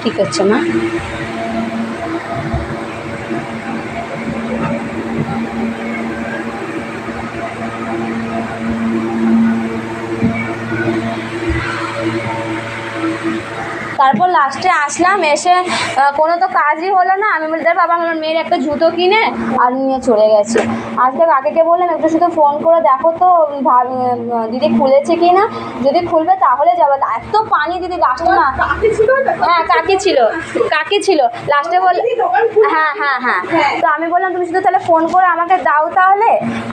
ঠিক আছে মা Thank you. তারপর লাস্টে আসলাম এসে কোনো তো কাজই হলো না। আমি বলি "দেখ বাবা আমার মেয়ের একটা জুতো কিনে আর নিয়ে চলে গেছে। আজকে কাকেকে বললাম একটু শুধু ফোন করে দেখো তো ভাব দিদি খুলেছে কি না যদি খুলবে তাহলে যাবে। এত পানি দিদি লাস্টে না? হ্যাঁ কাকি ছিল কাকি ছিল। লাস্টে বল হ্যাঁ হ্যাঁ হ্যাঁ। হ্যাঁ। তো আমি বললাম তুমি শুধু তাহলে ফোন করে আমাকে দাও তাহলে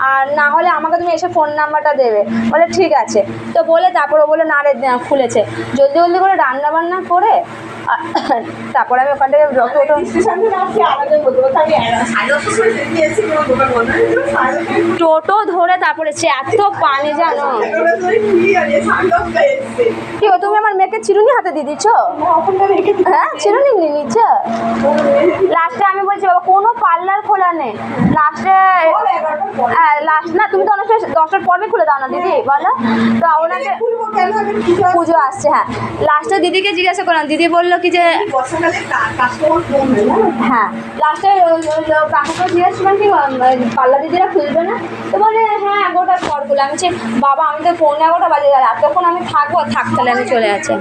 আর না হলে আমাকে তুমি এসে ফোন নাম্বারটা দেবে। বলে ঠিক আছে। তো বলে তারপর ও বলে না রে খুলেছে। জলদি জলদি করে রান্না বান্না করে তারপরে আমি ওখান থেকে যত টোটো ধরে তারপরে সে এত পানি জানো। কি তুমি আমার মেয়েকে চিরুনি হাতে দিয়ে দিচ্ছ। হ্যাঁ চিরুনি নিয়ে নিচ্ছ লাস্টে আমি বলছি, বাবা, কোনো পার্লার খোলা নেই লাস্টে। হ্যাঁ লাস্ট না, তুমি তো অনেক দশটার পরে খুলে দাও না, দিদি, বলো তো ওনাকে পুজো আসছে। হ্যাঁ লাস্টে দিদিকে জিজ্ঞাসা করলাম, দিদি বলল কি যে, হয় লাস্টে কাকুকে জিজ্ঞাসা করলাম কি পাল্লা দিদিরা খুলবে না তো বলে হ্যাঁ এগারোটার পর খুলে আমি বাবা, আমি তো পৌনে এগারোটা বাজে গেল এতক্ষণ আমি থাকব থাকতে আমি চলে দিচ্ছি।